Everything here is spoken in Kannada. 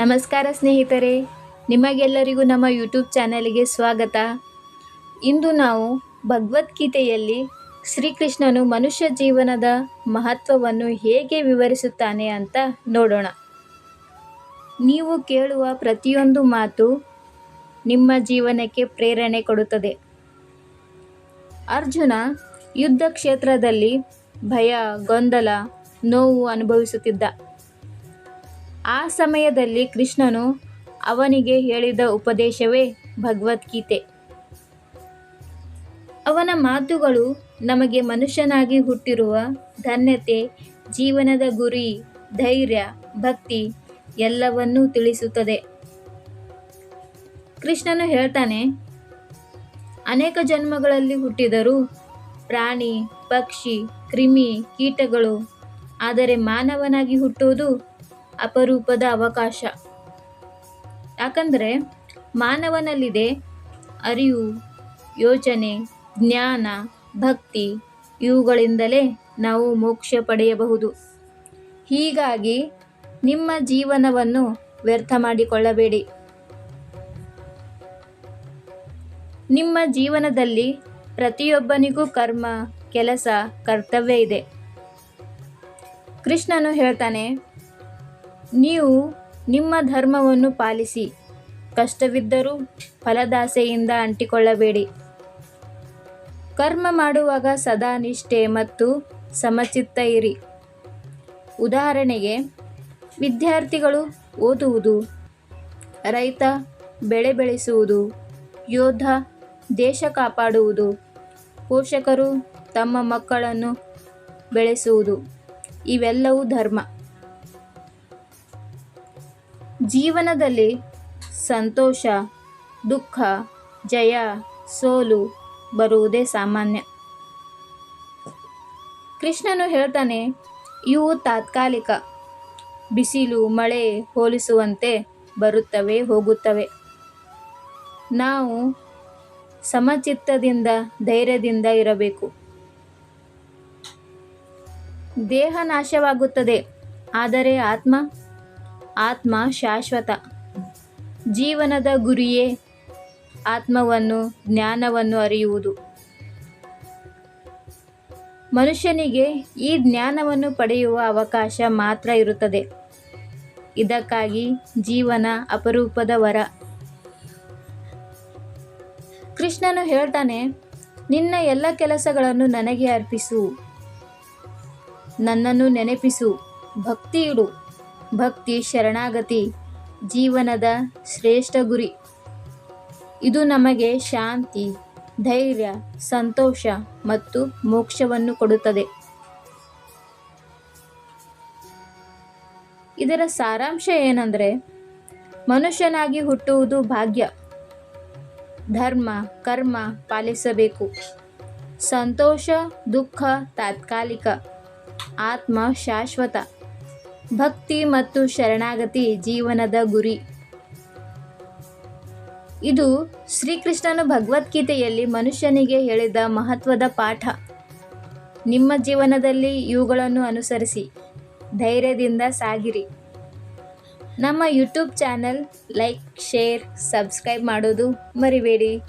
ನಮಸ್ಕಾರ ಸ್ನೇಹಿತರೆ, ನಿಮಗೆಲ್ಲರಿಗೂ ನಮ್ಮ ಯೂಟ್ಯೂಬ್ ಚಾನಲ್ಗೆ ಸ್ವಾಗತ. ಇಂದು ನಾವು ಭಗವದ್ಗೀತೆಯಲ್ಲಿ ಶ್ರೀಕೃಷ್ಣನು ಮನುಷ್ಯ ಜೀವನದ ಮಹತ್ವವನ್ನು ಹೇಗೆ ವಿವರಿಸುತ್ತಾನೆ ಅಂತ ನೋಡೋಣ. ನೀವು ಕೇಳುವ ಪ್ರತಿಯೊಂದು ಮಾತು ನಿಮ್ಮ ಜೀವನಕ್ಕೆ ಪ್ರೇರಣೆ ಕೊಡುತ್ತದೆ. ಅರ್ಜುನ ಯುದ್ಧ ಕ್ಷೇತ್ರದಲ್ಲಿ ಭಯ, ಗೊಂದಲ, ನೋವು ಅನುಭವಿಸುತ್ತಿದ್ದ. ಆ ಸಮಯದಲ್ಲಿ ಕೃಷ್ಣನು ಅವನಿಗೆ ಹೇಳಿದ ಉಪದೇಶವೇ ಭಗವದ್ಗೀತೆ. ಅವನ ಮಾತುಗಳು ನಮಗೆ ಮನುಷ್ಯನಾಗಿ ಹುಟ್ಟಿರುವ ಧನ್ಯತೆ, ಜೀವನದ ಗುರಿ, ಧೈರ್ಯ, ಭಕ್ತಿ ಎಲ್ಲವನ್ನೂ ತಿಳಿಸುತ್ತದೆ. ಕೃಷ್ಣನು ಹೇಳ್ತಾನೆ, ಅನೇಕ ಜನ್ಮಗಳಲ್ಲಿ ಹುಟ್ಟಿದರೂ ಪ್ರಾಣಿ, ಪಕ್ಷಿ, ಕ್ರಿಮಿ ಕೀಟಗಳು ಆದರೆ ಮಾನವನಾಗಿ ಹುಟ್ಟುವುದು ಅಪರೂಪದ ಅವಕಾಶ. ಯಾಕಂದರೆ ಮಾನವನಲ್ಲಿದೆ ಅರಿವು, ಯೋಚನೆ, ಜ್ಞಾನ, ಭಕ್ತಿ, ಇವುಗಳಿಂದಲೇ ನಾವು ಮೋಕ್ಷ ಪಡೆಯಬಹುದು. ಹೀಗಾಗಿ ನಿಮ್ಮ ಜೀವನವನ್ನು ವ್ಯರ್ಥ ಮಾಡಿಕೊಳ್ಳಬೇಡಿ. ನಿಮ್ಮ ಜೀವನದಲ್ಲಿ ಪ್ರತಿಯೊಬ್ಬನಿಗೂ ಕರ್ಮ, ಕೆಲಸ, ಕರ್ತವ್ಯ ಇದೆ. ಕೃಷ್ಣನು ಹೇಳ್ತಾನೆ ನೀವು ನಿಮ್ಮ ಧರ್ಮವನ್ನು ಪಾಲಿಸಿ. ಕಷ್ಟವಿದ್ದರೂ ಫಲದಾಸೆಯಿಂದ ಅಂಟಿಕೊಳ್ಳಬೇಡಿ. ಕರ್ಮ ಮಾಡುವಾಗ ಸದಾ ನಿಷ್ಠೆ ಮತ್ತು ಸಮಚಿತ್ತ ಇರಿ. ಉದಾಹರಣೆಗೆ, ವಿದ್ಯಾರ್ಥಿಗಳು ಓದುವುದು, ರೈತ ಬೆಳೆ ಬೆಳೆಸುವುದು, ಯೋಧ ದೇಶ ಕಾಪಾಡುವುದು, ಪೋಷಕರು ತಮ್ಮ ಮಕ್ಕಳನ್ನು ಬೆಳೆಸುವುದು, ಇವೆಲ್ಲವೂ ಧರ್ಮ. ಜೀವನದಲ್ಲಿ ಸಂತೋಷ, ದುಃಖ, ಜಯ, ಸೋಲು ಬರುವುದೇ ಸಾಮಾನ್ಯ. ಕೃಷ್ಣನು ಹೇಳ್ತಾನೆ, ಇವು ತಾತ್ಕಾಲಿಕ. ಬಿಸಿಲು, ಮಳೆ ಹೋಲಿಸುವಂತೆ ಬರುತ್ತವೆ, ಹೋಗುತ್ತವೆ. ನಾವು ಸಮಚಿತ್ತದಿಂದ, ಧೈರ್ಯದಿಂದ ಇರಬೇಕು. ದೇಹ ನಾಶವಾಗುತ್ತದೆ, ಆದರೆ ಆತ್ಮ ಆತ್ಮ ಶಾಶ್ವತ. ಜೀವನದ ಗುರಿಯೇ ಆತ್ಮವನ್ನು, ಜ್ಞಾನವನ್ನು ಅರಿಯುವುದು. ಮನುಷ್ಯನಿಗೆ ಈ ಜ್ಞಾನವನ್ನು ಪಡೆಯುವ ಅವಕಾಶ ಮಾತ್ರ ಇರುತ್ತದೆ. ಇದಕ್ಕಾಗಿ ಜೀವನ ಅಪರೂಪದ ವರ. ಕೃಷ್ಣನು ಹೇಳ್ತಾನೆ, ನಿನ್ನ ಎಲ್ಲ ಕೆಲಸಗಳನ್ನು ನನಗೆ ಅರ್ಪಿಸು. ನನ್ನನ್ನು ನೆನಪಿಸು. ಭಕ್ತಿ ಇಡು. ಭಕ್ತಿ, ಶರಣಾಗತಿ, ಜೀವನದ ಶ್ರೇಷ್ಠ ಗುರಿ. ಇದು ನಮಗೆ ಶಾಂತಿ, ಧೈರ್ಯ, ಸಂತೋಷ ಮತ್ತು ಮೋಕ್ಷವನ್ನು ಕೊಡುತ್ತದೆ. ಇದರ ಸಾರಾಂಶ ಏನಂದರೆ, ಮನುಷ್ಯನಾಗಿ ಹುಟ್ಟುವುದು ಭಾಗ್ಯ. ಧರ್ಮ, ಕರ್ಮ ಪಾಲಿಸಬೇಕು. ಸಂತೋಷ, ದುಃಖ ತಾತ್ಕಾಲಿಕ. ಆತ್ಮ ಶಾಶ್ವತ. ಭಕ್ತಿ ಮತ್ತು ಶರಣಾಗತಿ ಜೀವನದ ಗುರಿ. ಇದು ಶ್ರೀಕೃಷ್ಣನು ಭಗವದ್ಗೀತೆಯಲ್ಲಿ ಮನುಷ್ಯನಿಗೆ ಹೇಳಿದ ಮಹತ್ವದ ಪಾಠ. ನಿಮ್ಮ ಜೀವನದಲ್ಲಿ ಇವುಗಳನ್ನು ಅನುಸರಿಸಿ, ಧೈರ್ಯದಿಂದ ಸಾಗಿರಿ. ನಮ್ಮ YouTube channel like, share, subscribe ಮಾಡೋದು ಮರಿಬೇಡಿ.